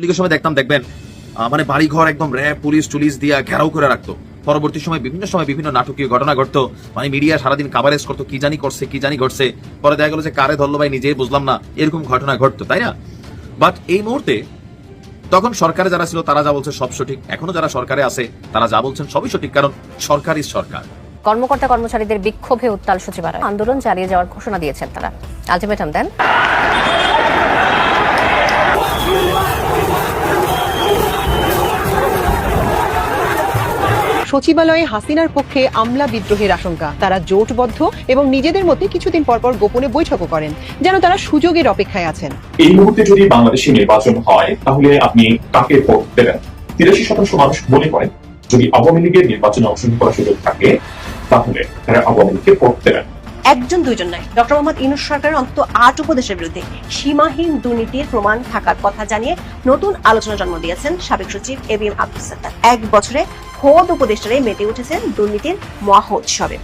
লীগের সময় দেখতাম, দেখবেন মানে বাড়ি ঘর একদম র্যাব, পুলিশ টুলিশ দিয়া ঘেরাও করে রাখতো। পরবর্তী সময় বিভিন্ন সময় বিভিন্ন নাটকীয় ঘটনা ঘটতো। মানে মিডিয়া সারাদিন কাভারেজ করতো, কি জানি করছে, কি জানি ঘটছে। পরে দেখা গেলো যে কারে ধরলো ভাই নিজেই বুঝলাম না, এরকম ঘটনা ঘটতো, তাই না? বাট এই মুহূর্তে তখন সরকারে যারা ছিল, তারা যা বলছে সব সঠিক। এখনও যারা সরকারে আছে, তারা যা বলছেন সবই সঠিক, কারণ সরকারই সরকার। কর্মকর্তা কর্মচারীদের বিক্ষোভে উত্তাল সচিবালয়। আন্দোলন চালিয়ে যাওয়ার ঘোষণা দিয়েছেন তারা। আলটিমেটাম দেন। সচিবালয়ে হাসিনার পক্ষে আমলা বিদ্রোহের আশঙ্কা। তারা জোটবদ্ধ এবং নিজেদের মধ্যে কিছুদিন পরপর গোপনে বৈঠকও করেন যেন তারা সুযোগের অপেক্ষায় আছেন। এই মুহূর্তে যদি বাংলাদেশে নির্বাচন হয় তাহলে আপনি কাকে ভোট দেবেন? তিরাশি শতাংশ মানুষ মনে করেন যদি আওয়ামী লীগের নির্বাচনে অংশগ্রহণ করার সুযোগ থাকে তাহলে তারা আওয়ামী লীগকে ভোট দেবেন। একজন দুইজন নয় ডক্টর মোহাম্মদ ইনুস সরকারের অন্তত আট উপদেশের বিরুদ্ধে সীমাহীন দুর্নীতির প্রমাণ থাকার কথা জানিয়ে নতুন আলোচনা জন্ম দিয়েছেন সাবেক সচিব A B M Abdul Sattar. এক বছরে খোদ উপদেষ্টারে মেতে উঠেছেন দুর্নীতির মহোৎসবে।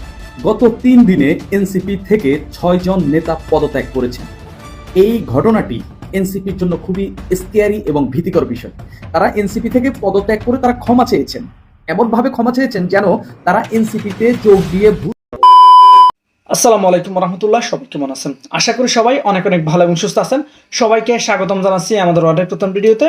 গত তিন দিনে এনসিপি থেকে ছয় জন নেতা পদত্যাগ করেছেন। এই ঘটনাটি এনসিপির জন্য খুবই স্কেয়ারি এবং ভীতিকর বিষয়। তারা এনসিপি থেকে পদত্যাগ করে তারা ক্ষমা চেয়েছেন। এমনভাবে ক্ষমা চেয়েছেন যেন তারা এনসিপিতে যোগ দিয়ে ভুল আসসালামু আলাইকুম রহমতুল্লাহ সবাই কেমন আছেন? আশা করি সবাই অনেক অনেক ভালো এবং সুস্থ আছেন। সবাইকে স্বাগতম জানাচ্ছি আমাদের অর্ডার প্রথম ভিডিওতে।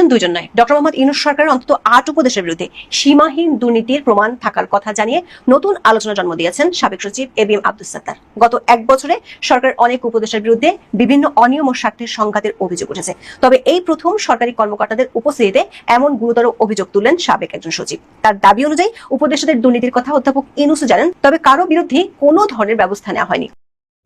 একজন দুইজন নয় ডক্টর মোহাম্মদ ইনুস সরকারের অন্তত আট উপদেশের বিরুদ্ধে সীমাহীন দুর্নীতির প্রমাণ থাকার কথা জানিয়ে নতুন আলোচনা জন্ম দিয়েছেন সাবেক সচিব A B M Abdul Sattar. গত এক বছরে সরকার অনেক উপদেশের বিরুদ্ধে বিভিন্ন অনিয়ম ও স্বার্থের সংঘাতের অভিযোগ উঠেছে। তবে এই প্রথম সরকারি কর্মকর্তাদের উপস্থিতিতে এমন গুরুতর অভিযোগ তুললেন সাবেক একজন সচিব। তার দাবি অনুযায়ী উপদেষ্টাদের দুর্নীতির কথা অধ্যাপক ইনুসু জানেন, তবে কারও বিরুদ্ধে কোনো ধরনের ব্যবস্থা নেওয়া হয়নি।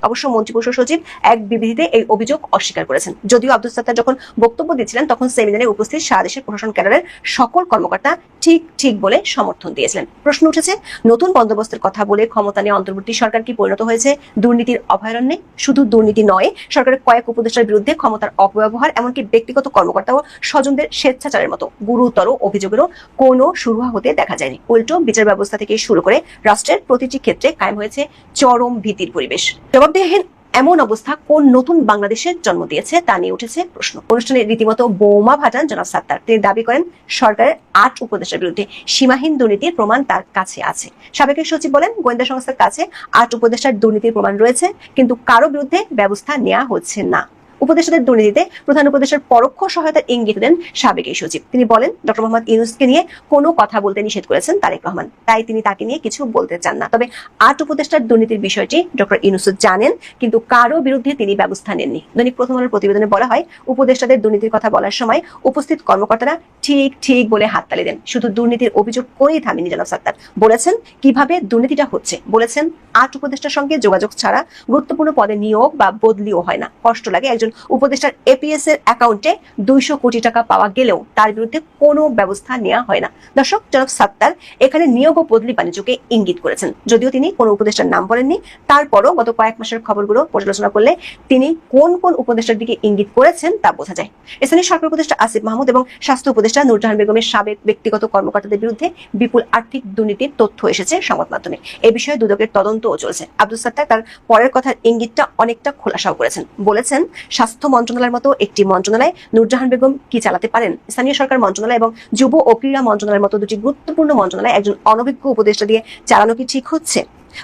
অবশ্য মন্ত্রিপরিষদ সচিব এক বিবৃতিতে এই অভিযোগ অস্বীকার করেছেন। যদিও আব্দুল সাত্তার যখন বক্তব্য দিচ্ছিলেন তখন সেমিনারে উপস্থিত সারা দেশের প্রশাসন ক্যাডারের সকল কর্মকর্তা ঠিক ঠিক বলে সমর্থন দিয়েছিলেন। প্রশ্ন উঠেছে, নতুন বন্দোবস্তের কথা বলে ক্ষমতা নিয়ে অন্তর্বর্তী সরকার কি পরিণত হয়েছে? দুর্নীতির অভয়ারণ্যে? শুধু দুর্নীতি নয়, সরকারের কয়েক উপদেষ্টার বিরুদ্ধে ক্ষমতার অপব্যবহার, এমনকি ব্যক্তিগত কর্মকর্তা ও স্বজনদের স্বেচ্ছাচারের মতো গুরুতর অভিযোগেরও কোনো শুরু হতে দেখা যায়নি। উল্টো বিচার ব্যবস্থা থেকে শুরু করে রাষ্ট্রের প্রতিটি ক্ষেত্রে কায়েম হয়েছে চরম ভীতির পরিবেশ। জবাবদেহীন এমন অবস্থা কোন নতুন বাংলাদেশের জন্ম দিয়েছে তা নিয়ে উঠেছে প্রশ্ন। অনুষ্ঠানে রীতিমতো বোমা ভাটান জনাব সাত্তার। তিনি দাবি করেন, সরকারের আট উপদেশের বিরুদ্ধে সীমাহীন দুর্নীতির প্রমাণ তার কাছে আছে। সাবেক সচিব বলেন, গোয়েন্দা সংস্থার কাছে আট উপদেষ্টার দুর্নীতির প্রমাণ রয়েছে, কিন্তু কারও বিরুদ্ধে ব্যবস্থা নেওয়া হচ্ছে না। উপদেষ্টাদের দুর্নীতিতে প্রধান উপদেষ্টার পরোক্ষ সহায়তার ইঙ্গিত দেন সাবেক এই সচিব। তিনি বলেন, ডক্টর মোহাম্মদ ইউনুসকে নিয়ে কোনো কথা বলতে নিষেধ করেছেন তারেক রহমান। তাই তিনি তাকে নিয়ে কিছু বলতে চান না। তবে আট উপদেষ্টার দুর্নীতির বিষয়টি ডক্টর ইউনুস জানেন, কিন্তু কারও বিরুদ্ধে তিনি ব্যবস্থা নেননি। দৈনিক প্রথম আলোর প্রতিবেদনে বলা হয়, উপদেষ্টাদের দুর্নীতির কথা বলার সময় উপস্থিত কর্মকর্তারা ঠিক ঠিক বলে হাততালি দেন। শুধু দুর্নীতির অভিযোগ করেই থামেনি জনাব সাত্তার। বলেছেন, কীভাবে দুর্নীতিটা হচ্ছে? বলেছেন, আট উপদেষ্টার সঙ্গে যোগাযোগ ছাড়া গুরুত্বপূর্ণ পদে নিয়োগ বা বদলিও হয় না। কষ্ট লাগে একজন উপদেষ্টার এপিএস এর অ্যাকাউন্টে দুইশো কোটি টাকা পাওয়া গেলেও তার বিরুদ্ধে কোনো ব্যবস্থা নেওয়া হয় না। দর্শক, জনাব সাত্তার এখানে নিয়োগ ও বদলি বাণিজ্যকে ইঙ্গিত করেছেন। যদিও তিনি কোনো উপদেষ্টার নাম বলেননি, তারপরও গত কয়েক মাসের খবরগুলো পর্যালোচনা করলে তিনি কোন কোন উপদেষ্টার দিকে ইঙ্গিত করেছেন তা বোঝা যায়। স্থানীয় সরকার উপদেষ্টা আসিফ মাহমুদ এবং স্বাস্থ্য উপদেষ্টা নুরজাহান বেগমের সাবেক ব্যক্তিগত কর্মকর্তাদের বিরুদ্ধে বিপুল আর্থিক দুর্নীতির তথ্য এসেছে সংবাদ মাধ্যমে। এ বিষয়ে দুদকের তদন্তও চলছে। আব্দুল সাত্তার তার পরের কথার ইঙ্গিতটা অনেকটা খোলাসাও করেছেন। বলেছেন স্বাস্থ্য মন্ত্রণালয়ের মতো একটি মন্ত্রণালয়। নুরজাহান বেগম, কি চালাতে পারেন? স্থানীয় সরকার মন্ত্রণালয় এবং যুব ও ক্রীড়া মন্ত্রণালয়ের মতো দুটি গুরুত্বপূর্ণ মন্ত্রণালয় একজন অনভিজ্ঞ উপদেষ্টা দিয়ে চালানো কি ঠিক হচ্ছে?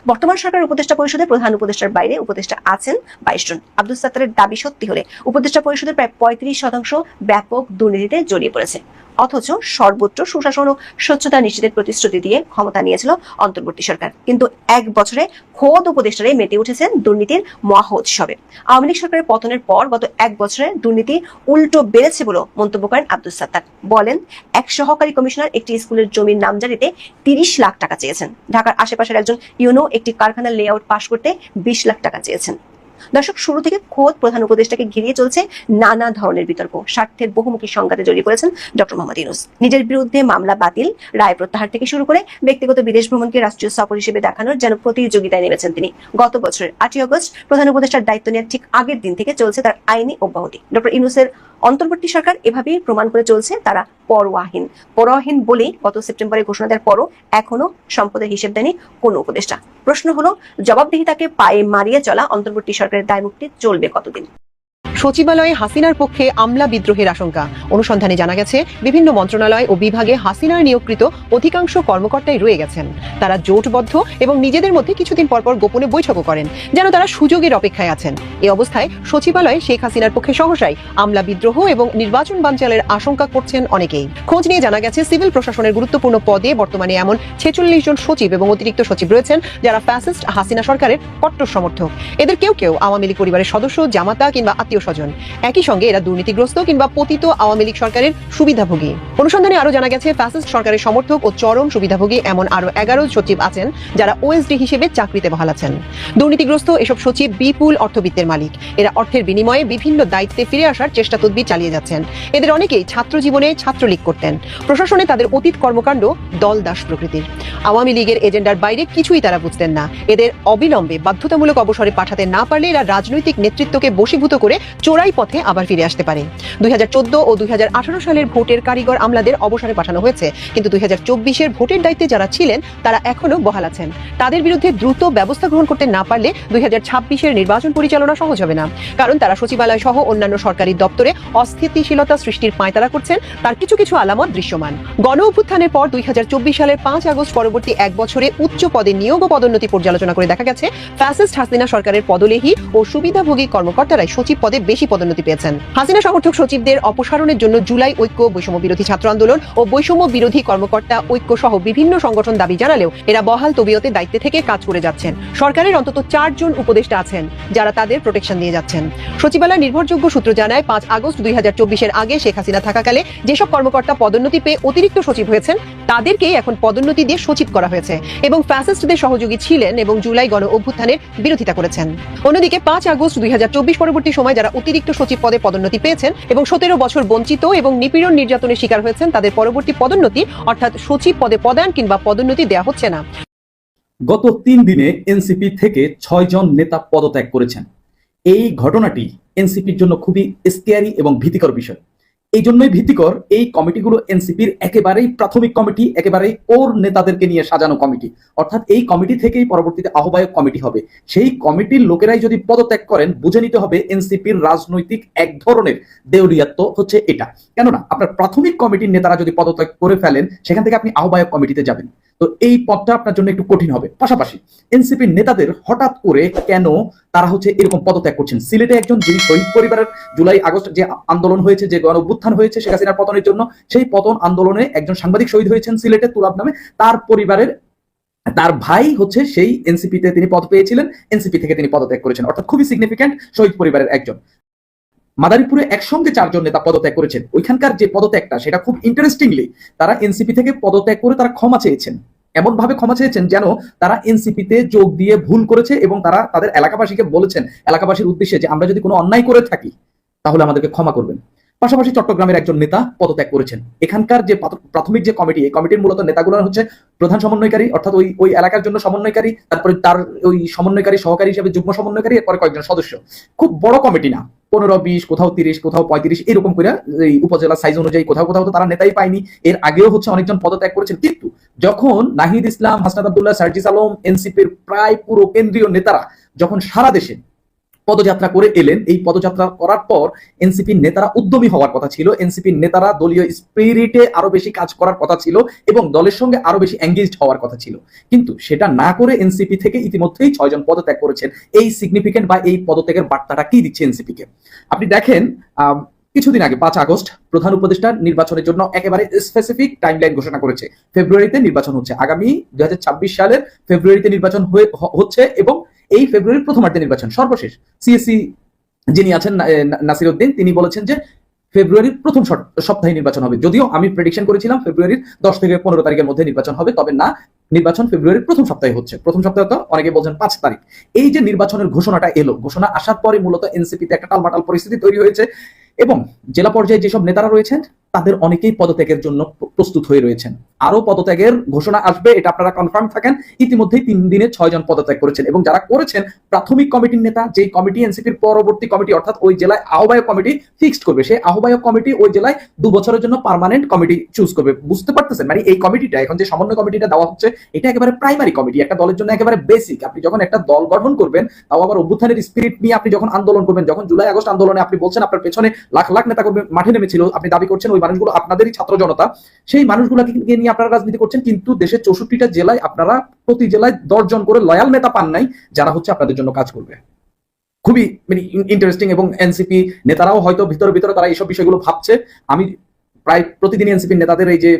বর্তমান সরকার উপদেষ্টা পরিষদের প্রধান উপদেষ্টার বাইরে উপদেষ্টা আছেন বাইশ জন। আব্দুল সাত্তারের দাবি সত্যি হলে উপদেষ্টা পরিষদের প্রায় পঁয়ত্রিশ শতাংশ ব্যাপক দুর্নীতিতে জড়িয়ে পড়েছে। অথচ সর্বোচ্চ সুশাসন ও স্বচ্ছতা নিশ্চিতের প্রতিশ্রুতি দিয়ে ক্ষমতা নিয়েছিল অন্তর্বর্তী সরকার। কিন্তু এক বছরে খোদ উপদেষ্টারাই মেতে উঠেছেন দুর্নীতির মহোৎসবে। আওয়ামী লীগ সরকারের পতনের পর গত এক বছরে দুর্নীতি উল্টো বেড়েছে বলে মন্তব্য করেন আব্দুল সাত্তার। বলেন, এক সহকারী কমিশনার একটি স্কুলের জমির নামজারিতে তিরিশ লাখ টাকা চেয়েছেন। ঢাকার আশেপাশের একজন ইউনো একটি কারখানার লেআউট পাশ করতে বিশ লাখ টাকা চেয়েছেন। দর্শক, শুরু থেকে খোদ প্রধান উপদেষ্টাকে ঘিরিয়ে চলছে নানা ধরনের বিতর্ক। স্বার্থের বহুমুখী সংঘাতে জড়িয়ে পড়েছেন ডক্টর মোহাম্মদ ইউনুস। নিজের বিরুদ্ধে মামলা বাতিল, রায় প্রত্যাহার থেকে শুরু করে ব্যক্তিগত বিদেশ ভ্রমণকে রাষ্ট্রীয় সফর হিসেবে দেখানোর যেন প্রতিযোগিতায় নেমেছেন তিনি। গত বছরের আটই আগস্ট প্রধান উপদেষ্টার দায়িত্ব নেওয়ার ঠিক আগের দিন থেকে চলছে তার আইনি অব্যাহতি। ডক্টর ইউনুসের অন্তর্বর্তী সরকার এভাবেই প্রমাণ করে চলছে তারা পরোয়াহীন। পরোয়াহীন বলেই গত সেপ্টেম্বরে ঘোষণা দেওয়ার পরও এখনও সম্পদের হিসেব দেয়নি কোন উপদেষ্টা। প্রশ্ন হলো, জবাবদিহিতাকে পায়ে মারিয়ে চলা অন্তর্বর্তী সরকারের দায়মুক্তি চলবে কতদিন? সচিবালয়ে হাসিনার পক্ষে আমলা বিদ্রোহের আশঙ্কা। অনুসন্ধানে জানা গেছে, বিভিন্ন মন্ত্রণালয় ও বিভাগে হাসিনার নিয়োগকৃত অধিকাংশ কর্মকর্তাই রয়ে গেছেন। তারা জোটবদ্ধ এবং নিজেদের মধ্যে কিছুদিন পরপর গোপনে বৈঠকও করেন, যেন তারা সুযোগের অপেক্ষায় আছেন। এই অবস্থায় সচিবালয়ে শেখ হাসিনার পক্ষে সহসাই আমলা বিদ্রোহ এবং নির্বাচন বানচালের আশঙ্কা করছেন অনেকেই। খোঁজ নিয়ে জানা গেছে, সিভিল প্রশাসনের গুরুত্বপূর্ণ পদে বর্তমানে এমন ছেচল্লিশ জন সচিব এবং অতিরিক্ত সচিব রয়েছেন, যারা ফ্যাসিস্ট হাসিনা সরকারের কট্টর সমর্থক। এদের কেউ কেউ আওয়ামী লীগ পরিবারের সদস্য, জামাতা কিংবা আত্মীয় স্বজন। একই সঙ্গে এরা দুর্নীতিগ্রস্ত কিংবা পতিত আওয়ামী লীগ সরকারের সুবিধাভোগী। অনুসন্ধানে আরও জানা গেছে, ফ্যাসিস্ট সরকারের সমর্থক ও চরম সুবিধাভোগী এমন আরও এগারো সচিব আছেন যারা ওএসডি হিসেবে চাকরিতে বহাল আছেন। দুর্নীতিগ্রস্ত এসব সচিব বিপুল অর্থবিত্তের মালিক। এরা অর্থের বিনিময়ে বিভিন্ন দায়িত্বে ফিরে আসার চেষ্টা তদবির চালিয়ে যাচ্ছেন। এদের অনেকেই ছাত্র জীবনে ছাত্রলীগ করতেন। প্রশাসনে তাদের অতীত কর্মকাণ্ড দল দাস প্রকৃতির। আওয়ামী লীগের এজেন্ডার বাইরে কিছুই তারা বুঝতেন না। এদের অবিলম্বে বাধ্যতামূলক অবসরে পাঠাতে না পারলে এরা রাজনৈতিক নেতৃত্বকে বশীভূত করে চোরাই পথে আবার ফিরে আসতে পারে। দুই হাজার চোদ্দ ও দুই হাজার আঠারো সালের ভোটের কারিগর আমলাদের অবসরে পাঠানো হয়েছে। কিন্তু দুই হাজার ভোটের দায়িত্বে যারা ছিলেন, তারা এখনও বহাল আছেন। তাদের বিরুদ্ধে দ্রুত ব্যবস্থা গ্রহণ করতে না পারলে দুই হাজার নির্বাচন পরিচালনা সহজ হবে না। কারণ তারা সচিবালয় সহ অন্যান্য সরকারি দপ্তরে অস্থিতিশীলতা সৃষ্টির পায়তারা করছেন, তার কিছু কিছু আলামত দৃশ্যমান। গণ অভ্যুত্থানের পর দুই হাজার চব্বিশ সালের পাঁচ আগস্ট পরবর্তী এক বছরে উচ্চ পদে নিয়োগ ও পদোন্নতি পর্যালোচনা করে দেখা গেছে। ফ্যাসিস্ট হাসিনা সরকারের পদলেহী ও সুবিধাভোগী কর্মকর্তারাই সচিব পদে বেশি পদোন্নতি পেয়েছেন। হাসিনা সমর্থক সচিবদের অপসারণের জন্য জুলাই ঐক্য, বৈষম্য বিরোধী ছাত্র আন্দোলন ও বৈষম্য বিরোধী কর্মকর্তা ঐক্য সহ বিভিন্ন সংগঠন দাবি জানালেও এরা বহাল তবিয়তে দায়িত্বে থেকে কাজ করে যাচ্ছেন। সরকারের অন্তত চারজন উপদেষ্টা আছেন, যারা তাদের প্রোটেকশন দিয়ে যাচ্ছেন। সচিবালয় নির্ভরযোগ্য সূত্র জানায়, পাঁচ আগস্ট দুই হাজার চব্বিশের আগে শেখ হাসিনা থাকাকালে যেসব কর্মকর্তা পদোন্নতি পেয়ে অতিরিক্ত সচিব হয়েছেন তাদেরকেই এখন পদোন্নতি দিয়ে সচিব করা হয়েছে এবং ফ্যাসিস্টদের সহযোগী ছিলেন এবং জুলাই গণ অভ্যুত্থানের বিরোধিতা করেছেন। অন্যদিকে পাঁচ আগস্ট দুই পরবর্তী সময় যারা অতিরিক্ত সচিব পদে পদোন্নতি পেয়েছেন এবং সতেরো বছর বঞ্চিত এবং নিপীড়ন নির্যাতনের শিকার হয়েছেন, তাদের পরবর্তী পদোন্নতি অর্থাৎ সচিব পদে পদায়ন কিংবা পদোন্নতি দেওয়া হচ্ছে না। গত তিন দিনে এনসিপি থেকে ছয় জন নেতা পদত্যাগ করেছেন। এই ঘটনাটি এনসিপির জন্য খুবই স্কেয়ারি এবং ভীতিকর বিষয়। এই জন্যই ভীতিকর এই কমিটিগুলো এনসিপির একেবারেই প্রাথমিক কমিটি, একেবারেই ওর নেতাদেরকে নিয়ে সাজানো কমিটি। অর্থাৎ এই কমিটি থেকেই পরবর্তীতে আহ্বায়ক কমিটি হবে। সেই কমিটির লোকেরাই যদি পদত্যাগ করেন, বুঝে নিতে হবে এনসিপির রাজনৈতিক এক ধরনের দেউলিয়াত্ব হচ্ছে এটা। কেননা, আপনার প্রাথমিক কমিটির নেতারা যদি পদত্যাগ করে ফেলেন, সেখান থেকে আপনি আহ্বায়ক কমিটিতে যাবেন। তো এই পথটা আপনার জন্য একটু কঠিন হবে। পাশাপাশি এনসিপির নেতাদের হঠাৎ করে কেন তারা হচ্ছে এরকম পদত্যাগ করছেন? সিলেটে একজন যিনি শহীদ পরিবারের জুলাই আগস্ট যে আন্দোলন হয়েছে, যে গণ অভ্যুত্থান হয়েছে শেখ হাসিনার পতনের জন্য, সেই পতন আন্দোলনে একজন সাংবাদিক শহীদ হয়েছেন সিলেটে, তুলাব নামে। তার পরিবারের, তার ভাই হচ্ছে সেই এনসিপিতে তিনি পদ পেয়েছিলেন। এনসিপি থেকে তিনি পদত্যাগ করেছেন। অর্থাৎ খুবই সিগনিফিক্যান্ট শহীদ পরিবারের একজন। মাদারীপুরে একসঙ্গে চারজন নেতা পদত্যাগ করেছেন। ওইখানকার যে পদত্যাগটা, সেটা খুব ইন্টারেস্টিংলি তারা এনসিপি থেকে পদত্যাগ করে তারা ক্ষমা চেয়েছেন। এমন ভাবে ক্ষমা চেয়েছেন যেন তারা এনসিপিতে যোগ দিয়ে ভুল করেছে এবং তারা তাদের এলাকাবাসীকে বলেছেন, এলাকাবাসীর উদ্দেশ্যে যে আমরা যদি কোনো অন্যায় করে থাকি, তাহলে আমাদেরকে ক্ষমা করবেন। পাশাপাশি চট্টগ্রামের একজন নেতা পদত্যাগ করেছেন। এখানকার যে প্রাথমিক যে কমিটি, এই কমিটির মূলত নেতাগুলো হচ্ছে প্রধান সমন্বয়কারী, অর্থাৎ ওই ওই এলাকার জন্য সমন্বয়কারী, তারপরে তার ওই সমন্বয়কারী, সহকারী হিসেবে যুগ্ম সমন্বয়কারী, এরপরে কয়েকজন সদস্য। খুব বড় কমিটি না। পনেরো, বিশ, কোথাও তিরিশ, কোথাও পঁয়ত্রিশ, এরকম করে এই উপজেলা সাইজ অনুযায়ী কোথাও কোথাও তো তারা নেতাই পায়নি। এর আগেও হচ্ছে অনেকজন পদত্যাগ করেছেন কিন্তু যখন নাহিদ ইসলাম, হাসনাত আবদুল্লাহ, সার্জিস আলম, এনসিপির প্রায় পুরো কেন্দ্রীয় নেতারা যখন সারা দেশে পদযাত্রা করে এলেন। এই পদযাত্রা করার পর এনসিপির নেতারা উদ্যমী হওয়ার কথা ছিল। এনসিপির নেতারা দলীয় স্পিরিটে আরও বেশি কাজ করার কথা ছিল এবং দলের সঙ্গে আরও বেশি এঙ্গেজড হওয়ার কথা ছিল। কিন্তু সেটা না করে এনসিপি থেকে ইতিমধ্যেই ছয়জন পদত্যাগ করেছেন। এই সিগনিফিকেন্ট বা এই পদত্যাগের বার্তাটা কি দিচ্ছে এনসিপি কে? আপনি দেখেন কিছুদিন আগে পাঁচ আগস্ট প্রধান উপদেষ্টা নির্বাচনের জন্য একেবারে স্পেসিফিক টাইমলাইন ঘোষণা করেছে। ফেব্রুয়ারিতে নির্বাচন হচ্ছে। আগামী দুই সালের ফেব্রুয়ারিতে নির্বাচন হচ্ছে এবং এই ফেব্রুয়ারির প্রথমার্ধে নির্বাচন। সর্বশেষ সিএসসি যিনি আছেন নাসির উদ্দিন, তিনি বলেছেন যে ফেব্রুয়ারির প্রথম সপ্তাহে নির্বাচন হবে। যদিও আমি প্রেডিকশন করেছিলাম ফেব্রুয়ারির দশ থেকে পনেরো তারিখের মধ্যে নির্বাচন হবে, তবে না, নির্বাচন ফেব্রুয়ারির প্রথম সপ্তাহে হচ্ছে। প্রথম সপ্তাহে তো অনেকে বলছেন পাঁচ তারিখ। এই যে নির্বাচনের ঘোষণাটা এলো, ঘোষণা আসার পরে মূলত এনসিপিতে একটা টালমাটাল পরিস্থিতি তৈরি হয়েছে। এবং জেলা পর্যায়ে যেসব নেতারা রয়েছেন, তাদের অনেকেই পদত্যাগের জন্য প্রস্তুত হয়ে রয়েছেন। আরও পদত্যাগের ঘোষণা আসবে, এটা আপনারা কনফার্ম থাকেন। ইতিমধ্যেই তিন দিনে ছয় জন পদত্যাগ করেছেন এবং যারা করেছেন, প্রাথমিক কমিটির নেতা যে কমিটি এনসিপির পরবর্তী কমিটি, অর্থাৎ ওই জেলায় আহ্বায়ক কমিটি ফিক্সড করবে, সেই আহ্বায়ক কমিটি ওই জেলায় দু বছরের জন্য পার্মানেন্ট কমিটি চুজ করবে। বুঝতে পারতেছেন? মানে এই কমিটিটা, এখন যে সমন্বয় কমিটিটা দেওয়া হচ্ছে, এটা একেবারে প্রাইমারি কমিটি, একটা দলের জন্য একেবারে বেসিক আপনি যখন একটা দল গঠন করবেন, তাও আবার অভ্যুত্থানের স্পিরিট নিয়ে আপনি যখন আন্দোলন করবেন, যখন জুলাই আগস্ট আন্দোলনে আপনি বলছেন, আপনার পেছনে লাখ লাখ নেতা কর্মী মাঠে নেমেছিল, আপনি দাবি করছেন ওই মানুষগুলো আপনাদেরই ছাত্র জনতা। সেই মানুষগুলোকে নিয়ে আপনারা রাজনীতি করছেন, কিন্তু দেশের চৌষট্টিটা জেলায় আপনারা প্রতি জেলায় দশজন করে লয়াল নেতা পান নাই, যারা হচ্ছে আপনাদের জন্য কাজ করবে। খুবই মানে ইন্টারেস্টিং এবং এনসিপি নেতারাও হয়তো ভিতরে ভিতরে তারা এইসব বিষয়গুলো ভাবছে। আমি প্রায় প্রতিদিন এনসিপি নেতাদের এই যে,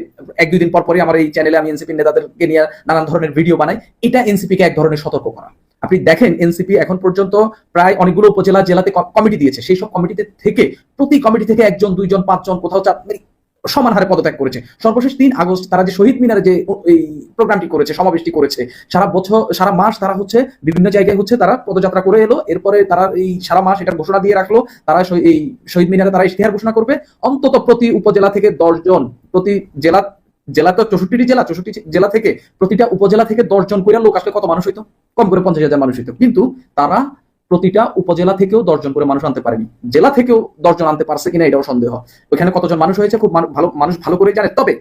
এক দুই দিন পর পরই আমার এই চ্যানেলে আমি এনসিপি নেতাদেরকে নিয়ে নানান ধরনের ভিডিও বানাই। এটা এনসিপি কে এক ধরনের সতর্ক করা। আপনি দেখেন এনসিপি এখন পর্যন্ত প্রায় অনেকগুলো উপজেলা, জেলাতে কমিটি দিয়েছে। সেই সব কমিটিতে থেকে প্রতি কমিটি থেকে একজন, দুইজন, পাঁচজন কোথাও চার মানে সমান হারে পদত্যাগ করেছে। সর্বশেষ তিন আগস্ট তারা যে শহীদ মিনারে যে এই প্রোগ্রামটি করেছে, সমাবেশটি করেছে, সারা বছর, সারা মাস তারা হচ্ছে বিভিন্ন জায়গায় হচ্ছে তারা পদযাত্রা করে এলো। এরপরে তারা এই সারা মাস এটার ঘোষণা দিয়ে রাখল, তারা এই শহীদ মিনারে তারা ইশতেহার ঘোষণা করবে। অন্তত প্রতি উপজেলা থেকে দশ জন প্রতি জেলা জেলা তো চৌষট্টি জেলা চৌষট্টি জেলা থেকে প্রতিটা উপজেলা থেকে দশ জন করে লোক আসলে কত মানুষ হইতো? কম করে পঞ্চাশ হাজার মানুষ হইতো। কিন্তু তারা প্রতিটা উপজেলা থেকেও দশজন করে মানুষ আনতে পারেনি। জেলা থেকেও দশজন আনতে পারছে কিনা এটাও সন্দেহ। ওখানে কতজন মানুষ হয়েছে খুব ভালো মানুষ ভালো করে জানে। তবে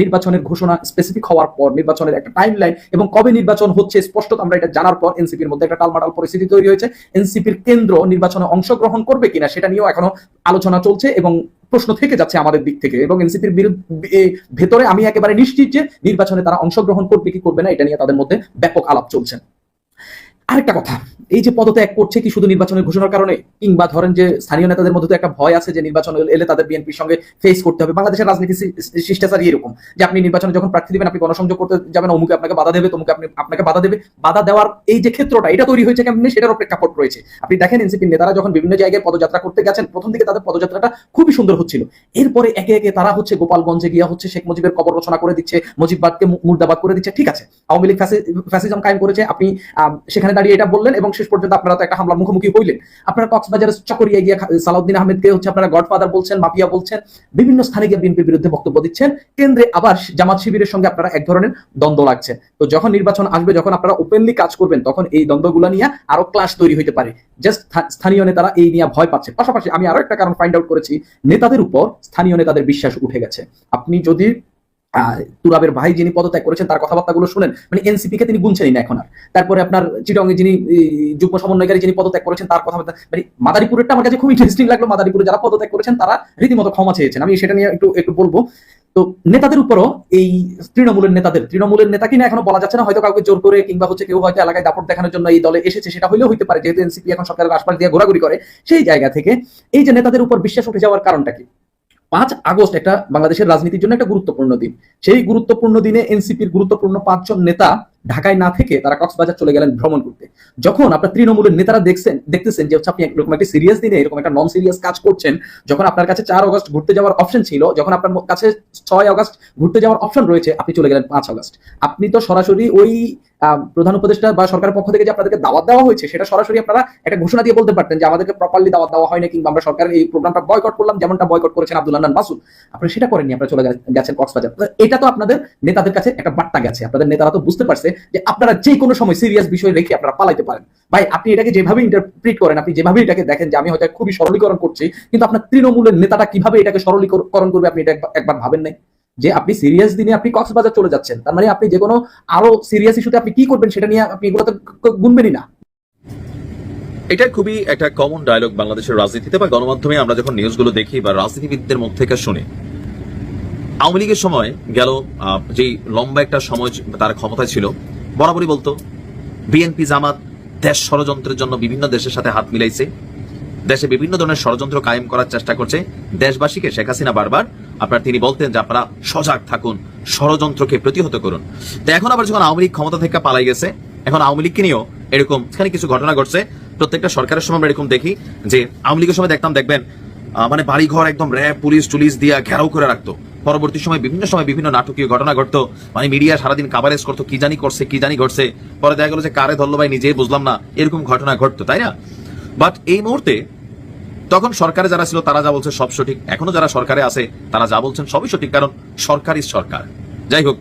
নির্বাচনের ঘোষণা স্পেসিফিক হওয়ার পর নির্বাচনের একটা টাইম লাইন এবং কবে নির্বাচন হচ্ছে স্পষ্টত আমরা এটা জানার পর এনসিপির মধ্যে একটা টালমাটাল পরিস্থিতি তৈরি হয়েছে। এনসিপির কেন্দ্র নির্বাচনে অংশগ্রহণ করবে কিনা সেটা নিয়েও এখনও আলোচনা চলছে এবং প্রশ্ন থেকে যাচ্ছে আমাদের দিক থেকে এবং এনসিপির বিরুদ্ধে ভেতরে আমি একেবারে নিশ্চিত যে নির্বাচনে তারা অংশগ্রহণ করবে কি করবে না এটা নিয়ে তাদের মধ্যে ব্যাপক আলাপ চলছে। আরেকটা কথা, এই যে পদত্যাগ করছে কি শুধু নির্বাচনের ঘোষণার কারণে? কিংবা ধরেন যে স্থানীয় নেতাদের মধ্যে তো একটা ভয় আছে যে নির্বাচন এলে তাদের বিএনপির সঙ্গে ফেস করতে হবে। বাংলাদেশের রাজনীতি শিষ্টাচার এরকম যে আপনি নির্বাচনে যখন প্রার্থী দিবেন, আপনি গণসংযোগ করতে যাবেন, অমুকে আপনাকে বাধা দেবে, তমুকে আপনি আপনাকে বাধা দেবে। বাধা দেওয়ার এই যে ক্ষেত্রটা, এটা তৈরি হয়েছে কেমনি? সেটারও প্রেক্ষাপট রয়েছে। আপনি দেখেন এনসিপির নেতারা যখন বিভিন্ন জায়গায় পদযাত্রা করতে গেছেন, প্রথম দিকে তাদের পদযাত্রাটা খুবই সুন্দর হচ্ছিল। এরপরে একে একে তারা হচ্ছে গোপালগঞ্জে গিয়া হচ্ছে শেখ মুজিবের কবর রচনা করে দিচ্ছে মুজিববাদকে মুর্দাবাদ করে দিচ্ছে। ঠিক আছে, আওয়ামী লীগ ফ্যাসিজম কায়েম করেছে। আপনি সেখানে দাঁড়িয়ে এটা বললেন এবং শেষ পর্যন্ত আপনারা তো একটা হামলার মুখোমুখি হইলেন। আপনারা কক্সবাজারের চকরিয়া গিয়ে সালাউদ্দিন আহমেদকে হচ্ছে আপনারা গডফাদার বলছেন, মাফিয়া বলছেন, বিভিন্ন স্থানে গিয়ে বিএনপির বিরুদ্ধে বক্তব্য দিচ্ছেন। কেন্দ্রে আবার জামাত শিবিরের সঙ্গে আপনারা এক ধরনের দ্বন্দ্ব লাগছে। তো যখন নির্বাচন আসবে, যখন আপনারা ওপেনলি কাজ করবেন, তখন এই দ্বন্দ্বগুলো নিয়ে আরও ক্লাস তৈরি হইতে পারে। জাস্ট স্থানীয় নেতারা এই নিয়ে ভয় পাচ্ছে। পাশাপাশি আমি আরও একটা কারণ ফাইন্ড আউট করেছি, নেতাদের উপর স্থানীয় নেতাদের বিশ্বাস উঠে গেছে। আপনি যদি তুরাবের ভাই যিনি পদত্যাগ করেছেন, তার কথাবার্তাগুলো শুনেন। মানে এনসিপি কে তিনি গুনছেনই না এখন আর। তারপরে আপনার চিটঙ্গে যিনি যুগ্ম সমন্বয়কারী যিনি পদত্যাগ করেছেন, তার কথাবার্তা মানে মাদারীপুরেরটা আমার কাছে খুব ইন্টারেস্টিং লাগল। মাদারীপুরে যারা পদত্যাগ করেছেন, তারা রীতিমতো ক্ষমা চেয়েছেন। আমি সেটা নিয়ে একটু একটু বলব। তো নেতাদের উপরও এই তৃণমূলের নেতাদের তৃণমূলের নেতা কিনা এখনও বলা যাচ্ছে না। হয়তো কাউকে জোর করে কিংবা হচ্ছে কেউ হয়তো এলাকায় দাপট দেখানোর জন্য এই দলে এসেছে, সেটা হলেও হইতে পারে। যেহেতু এনসিপি এখন সরকারের আশপাশ দিয়ে ঘোরাঘুরি করে, সেই জায়গা থেকে এই যে নেতাদের উপর বিশ্বাস উঠে যাওয়ার কারণটা কি? পাঁচ আগস্ট একটা বাংলাদেশের রাজনীতির জন্য একটা গুরুত্বপূর্ণ দিন। সেই গুরুত্বপূর্ণ দিনে এনসিপির গুরুত্বপূর্ণ পাঁচজন নেতা ঢাকায় না থেকে তারা কক্সবাজার চলে গেলেন ভ্রমণ করতে। যখন আপনার তৃণমূলের নেতারা দেখছেন, দেখতেছেন যে হচ্ছে আপনি এরকম একটা সিরিয়াস দিনে এরকম একটা নন সিরিয়াস কাজ করছেন, যখন আপনার কাছে চার অগস্ট ঘুরতে যাওয়ার অপশন ছিল, যখন আপনার কাছে ছয় অগস্ট ঘুরতে যাওয়ার অপশন রয়েছে, আপনি চলে গেলেন পাঁচ আগস্ট আপনি তো সরাসরি ওই প্রধান উপদেষ্টা বা সরকারের পক্ষ থেকে যে আপনাদেরকে দাওয়াত দেওয়া হয়েছে, সেটা সরাসরি আপনারা একটা ঘোষণা দিয়ে বলতে পারতেন যে আমাদেরকে প্রপারলি দাওয়াত দেওয়া হয়নি কিংবা আমরা সরকারের এই প্রোগ্রামটা বয়কট করলাম, যেমনটা বয়কট করেছেন আব্দুল হান্নান মাসুদ। আপনারা সেটা করেননি, আপনারা চলে গেছেন কক্সবাজার। এটা তো আপনাদের নেতাদের কাছে একটা বার্তা গেছে। আপনাদের নেতারা তো বুঝতে পারছে যে আপনারা যে কোনো সময় সিরিয়াস বিষয় রেখে আপনারা পালাইতে পারেন। ভাই, আপনি এটাকে যেভাবে ইন্টারপ্রিট করেন, আপনি যেভাবে এটাকে দেখেন যে আমি হয়তো খুবই সরলীকরণ করছি, কিন্তু আপনার তৃণমূলের নেতাটা কীভাবে এটাকে সরলীকরণ করবে আপনি এটা একবার- ভাবেন নাই? যে আপনি সিরিয়াস দিনে আপনি কক্সবাজার চলে যাচ্ছেন, তার মানে আপনি যে কোনো আরও সিরিয়াস ইস্যুতে আপনি কি করবেন সেটা নিয়ে আপনি এগুলো তো গুনবেনই না। এটা খুবই একটা কমন ডায়লগ বাংলাদেশের রাজনীতিতে বা গণমাধ্যমে আমরা যখন নিউজগুলো দেখি বা রাজনীতিবিদদের মধ্যে থেকে শুনি আওয়ামী লীগের সময় গেল যে লম্বা একটা সময় তার ক্ষমতা ছিল, বরাবরই বলতো, বিএনপি, জামাত, দেশ ষড়যন্ত্রের জন্য বিভিন্ন দেশের সাথে হাত মিলাইছে, দেশে বিভিন্ন ধরনের ষড়যন্ত্র কায়েম করার চেষ্টা করছে, দেশবাসীকে শেখ হাসিনা বারবার, আপনার তিনি বলতেন যে আপনারা সজাগ থাকুন, ষড়যন্ত্রকে প্রতিহত করুন। তো এখন আবার যখন আওয়ামী লীগ ক্ষমতা থেকে পালাই গেছে, এখন আওয়ামী লীগকে নিয়েও এরকম এখানে কিছু ঘটনা ঘটছে, প্রত্যেকটা সরকারের সময় আমরা এরকম দেখি যে আওয়ামী লীগের সময় দেখতাম, দেখবেন মানে বাড়িঘর একদম র্যাব, পুলিশ টুলিশ দিয়া ঘেরাও করে রাখতো। পরবর্তী সময় বিভিন্ন সময় বিভিন্ন নাটকীয় ঘটনা ঘটতো। মানে মিডিয়া সারাদিন কাভারেজ করতো কি জানি করছে, কি জানি ঘটছে। পরে দেখা গেল যে কারে ধরলো ভাই নিজেই বুঝলাম না, এরকম ঘটনা ঘটতো, তাই না? বাট এই মুহূর্তে তখন সরকারে যারা ছিল তারা যা বলছে সব সঠিক। এখনও যারা সরকারে আছে, তারা যা বলছেন সবই সঠিক, কারণ সরকারই সরকার। যাই হোক,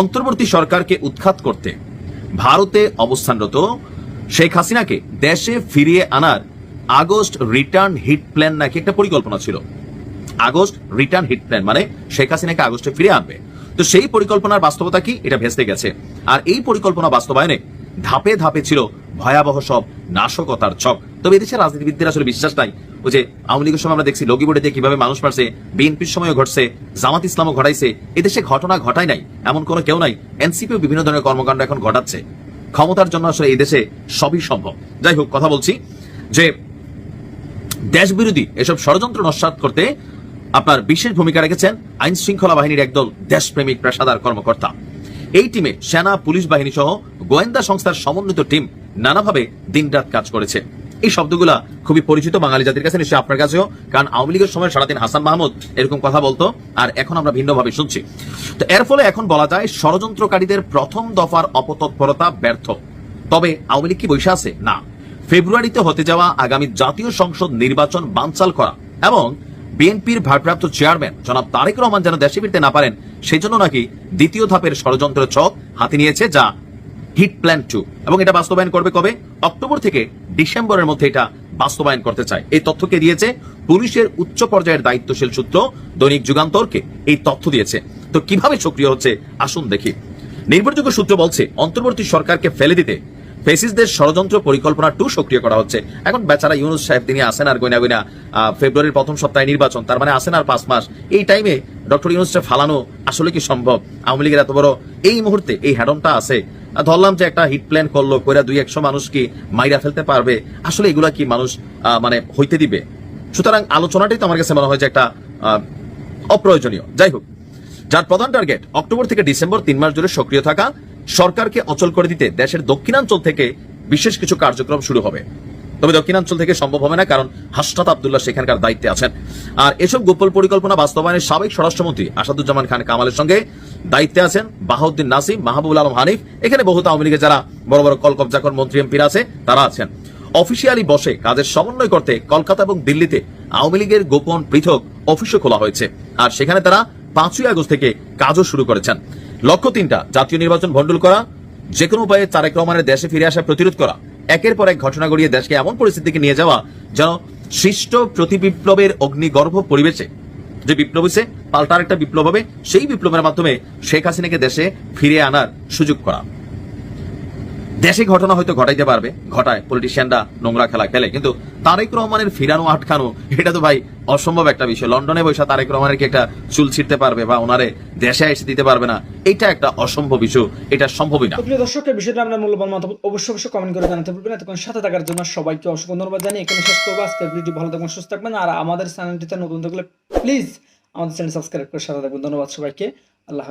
অন্তর্বর্তী সরকারকে উৎখাত করতে ভারতে অবস্থানরত শেখ হাসিনাকে দেশে ফিরিয়ে আনার আগস্ট রিটার্ন হিট প্ল্যান নাকি একটা পরিকল্পনা ছিল। আগস্ট রিটার্ন হিট প্ল্যান মানে শেখ হাসিনাকে আগস্টে ফিরে আনবে। তো সেই পরিকল্পনার বাস্তবতা কি? এটা ভেস্তে গেছে। আর এই পরিকল্পনা বাস্তবায়নে ধাপে ধাপে ছিল ভয়াবহ সব নাশকতার ছক। তবে এদেশের রাজনীতিবিদদের আসলে বিশ্বাস নাই। ওই যে আওয়ামী লীগের সময় আমরা দেখছি লগিবোর্ডে কীভাবে মানুষ মারছে, বিএনপির সময়ও ঘটছে, জামাত ইসলামও ঘটাইছে, এদেশে ঘটনা ঘটায় নাই, এমন কোনো কেউ নাই। এনসিপিও বিভিন্ন ধরনের কর্মকাণ্ড এখন ঘটাচ্ছে। ক্ষমতার জন্য আসলে এই দেশে সবই সম্ভব। যাই হোক, কথা বলছি যে দেশ বিরোধী এসব ষড়যন্ত্র নস্বাত করতে আপনার বিশেষ ভূমিকা রেখেছেন আইন শৃঙ্খলা বাহিনীর একদল দেশপ্রেমিক পেশাদার কর্মকর্তা। এই টিমে সেনা, পুলিশ বাহিনী সহ গোয়েন্দা সংস্থার সমন্বিত টিম নানাভাবে দিনরাত কাজ করেছে। এই শব্দগুলা খুবই পরিচিত বাঙালি জাতির কাছে, নিশ্চয়ই আপনার কাছেও, কারণ আওয়ামী লীগের সময় সারাদিন হাসান মাহমুদ এরকম কথা বলতো, আর এখন আমরা ভিন্নভাবে শুনছি। তো এর ফলে এখন বলা যায় ষড়যন্ত্রকারীদের প্রথম দফার অপতৎপরতা ব্যর্থ। তবে আওয়ামী লীগ কি বৈশা আছে? না। ফেব্রুয়ারিতে হতে যাওয়া আগামী জাতীয় সংসদ নির্বাচন বানচাল করা এবং বিএনপির ভারপ্রাপ্ত চেয়ারম্যান জনাব তারেক রহমান যেন দেশে ফিরতে না পারেন, সেজন্য নাকি দ্বিতীয় ধাপের ষড়যন্ত্র ছক হাতে নিয়েছে যা হিট প্ল্যান টু। এবং এটা বাস্তবায়ন করবে কবে? অক্টোবর থেকে ডিসেম্বরের মধ্যে এটা বাস্তবায়ন করতে চায়। এই তথ্যকে দিয়েছে পুলিশের উচ্চ পর্যায়ের দায়িত্বশীল সূত্র দৈনিক যুগান্তরকে এই তথ্য দিয়েছে। তো কীভাবে সক্রিয় হচ্ছে? আসুন দেখি। নির্ভরযোগ্য সূত্র বলছে, অন্তর্বর্তী সরকারকে ফেলে দিতে ফেসিসদের ষড়যন্ত্র পরিকল্পনা টু সক্রিয় করা হচ্ছে। এখন বেচারা ইউনুস সাহেব, তিনি আসেন আর গইনা গইনা ফেব্রুয়ারির প্রথম সপ্তাহে নির্বাচন, তার মানে আসেন আর পাঁচ মাস। এই টাইমে ডক্টর ইউনুসটা ফালানো আসলে কি সম্ভব? আওয়ামী লীগের এত বড় এই মুহূর্তে এই হ্যাডনটা আছে। ধরলাম যে একটা হিট প্ল্যান করল, কইরা দুই একশো মানুষ কি মাইরা ফেলতে পারবে? আসলে এগুলা কি মানুষ মানে হইতে দিবে? সুতরাং আলোচনাটাই তো আমার কাছে মনে হয় যে একটা অপ্রয়োজনীয়। যাই হোক, যার প্রধান টার্গেট অক্টোবর থেকে ডিসেম্বর তিন মাস জুড়ে সক্রিয় থাকা সরকারকে অচল করে দিতে দেশের দক্ষিণাঞ্চল থেকে বিশেষ কিছু কার্যক্রম শুরু হবে। তবে দক্ষিণাঞ্চল থেকে সম্ভব হবে না, কারণ হাসনাত আবদুল্লাহ সেখানকার দায়িত্বে আছেন। আর এসব গোপন পরিকল্পনা বাস্তবায়নের সাবেক স্বরাষ্ট্রমন্ত্রী আসাদুজ্জামান খান কামালের সঙ্গে দায়িত্বে আছেন বাহাউদ্দিন নাসিম, মাহবুবুল আলম হানিফ। এখানে বহুত আওয়ামী লীগের যারা বড় বড় কল কবজাকর মন্ত্রী, এমপিরা আছে, তারা আছেন। অফিসিয়ালি বসে কাজের সমন্বয় করতে কলকাতা এবং দিল্লিতে আওয়ামী লীগের গোপন পৃথক অফিসও খোলা হয়েছে। আর সেখানে তারা পাঁচই আগস্ট থেকে কাজও শুরু করেছেন। লক্ষ্য তিনটা, জাতীয় নির্বাচন ভণ্ডুল করা যে কোনো উপায়ে তারেক রহমানের দেশে ফিরে আসা প্রতিরোধ করা। একের পর এক ঘটনা গড়িয়ে দেশকে এমন পরিস্থিতিকে নিয়ে যাওয়া যেন সৃষ্ট প্রতি বিপ্লবের অগ্নিগর্ভ পরিবেশে। যে বিপ্লব হয়েছে পাল্টার একটা বিপ্লব হবে, সেই বিপ্লবের মাধ্যমে শেখ হাসিনাকে দেশে ফিরিয়ে আনার সুযোগ করা। দেশে ঘটনা হয়তো ঘটাইতে পারবে, ঘটায় পলিটিশিয়ানরা নোংরা খেলা খেলে। কিন্তু তারেক রহমানের ফিরানো আটকানো, এটা তো ভাই অসম্ভব একটা বিষয়। লন্ডনে বসে তারেক রহমানের কি একটা চুল ছিঁড়তে পারবে বা ওনারে দেশে এসে দিতে পারবে না? এটা একটা অসম্ভব ইস্যু এটা সম্ভবই না। প্রিয় দর্শক বিষয়টা আমরা মূল্যবান মতামত অবশ্যই অবশ্যই কমেন্ট করে জানাতে ভুলবেন এতক্ষণ সাথে থাকার জন্য সবাইকে অসংখ্য ধন্যবাদ জানিয়ে এখানে শেষ করব। আজকের ভিডিও ভালো থাকবেন, সুস্থ থাকবেন। আর আমাদের চ্যানেলটিতে নতুন থাকলে প্লিজ আমাদের চ্যানেল সাবস্ক্রাইব করে সাথে থাকবেন। ধন্যবাদ সবাইকে। আল্লাহ